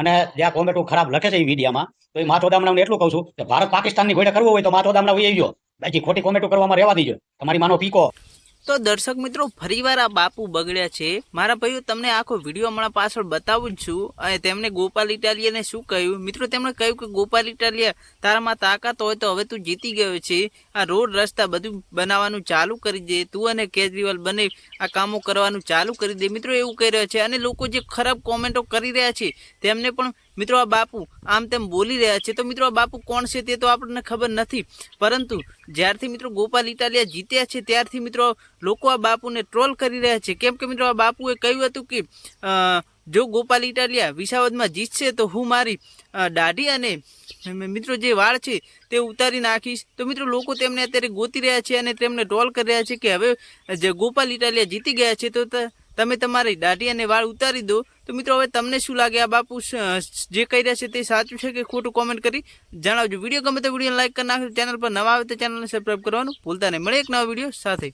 અને જે આ કોમેન્ટો ખરાબ લખે છે એ વિડીયામાં તો એ માથો દામડાને એટલું કહું છું કે ભારત પાકિસ્તાનની ઘોડે કરવું હોય તો માથો દામડા એ ગયો બાકી ખોટી કોમેન્ટો કરવામાં રહેવા દીજો. તમારી માનો પીકો. તો દર્શક મિત્રો, ફરીવાર આ બાપુ બગડ્યા છે. મારા ભાઈઓ, તમને આખો વીડિયો હમણાં પાછળ બતાવું જ છું. અને તેમણે ગોપાલ ઇટાલિયાને શું કહ્યું? મિત્રો, તેમણે કહ્યું કે ગોપાલ ઇટાલિયા તારામાં તાકાત હોય તો હવે તું જીતી ગયો છે. આ રોડ રસ્તા બધું બનાવવાનું ચાલુ કરી દે. તું અને કેજરીવાલ બને આ કામો કરવાનું ચાલુ કરી દે. મિત્રો, એવું કહી રહ્યા છે. અને લોકો જે ખરાબ કોમેન્ટો કરી રહ્યા છે, તેમને પણ મિત્રો, આ બાપુ આમ તેમ બોલી રહ્યા છે, તો મિત્રો, આ બાપુ કોણ છે તે તો આપણને ખબર નથી. પરંતુ જ્યારથી મિત્રો ગોપાલ ઇટાલિયા જીત્યા છે, ત્યારથી મિત્રો લોકો આ બાપુને ટ્રોલ કરી રહ્યા છે. કેમ કે મિત્રો, આ બાપુએ કહ્યું હતું કે જો ગોપાલ ઇટાલિયા વિસાવદમાં જીતશે, તો હું મારી દાઢી અને મિત્રો જે વાળ છે તે ઉતારી નાખીશ. તો મિત્રો, લોકો તેમને અત્યારે ગોતી રહ્યા છે અને તેમને ટ્રોલ કરી રહ્યા છે કે હવે જે ગોપાલ ઇટાલિયા જીતી ગયા છે ત- તમે તમારી દાઢી અને વાળ ઉતારી દો. તો મિત્રો, હવે તમને શું લાગે આ બાપુ જે કહી રહ્યા છે તે સાચું છે કે ખોટું કોમેન્ટ કરી? જણાવજો. વીડિયો ગમે તો વીડિયો લાઈક કરી નાખજો. ચેનલ પર નવા આવે તો ચેનલને સબસ્ક્રાઈબ કરવાનું ભૂલતા નહીં. મળે એક નવા વીડિયો સાથે.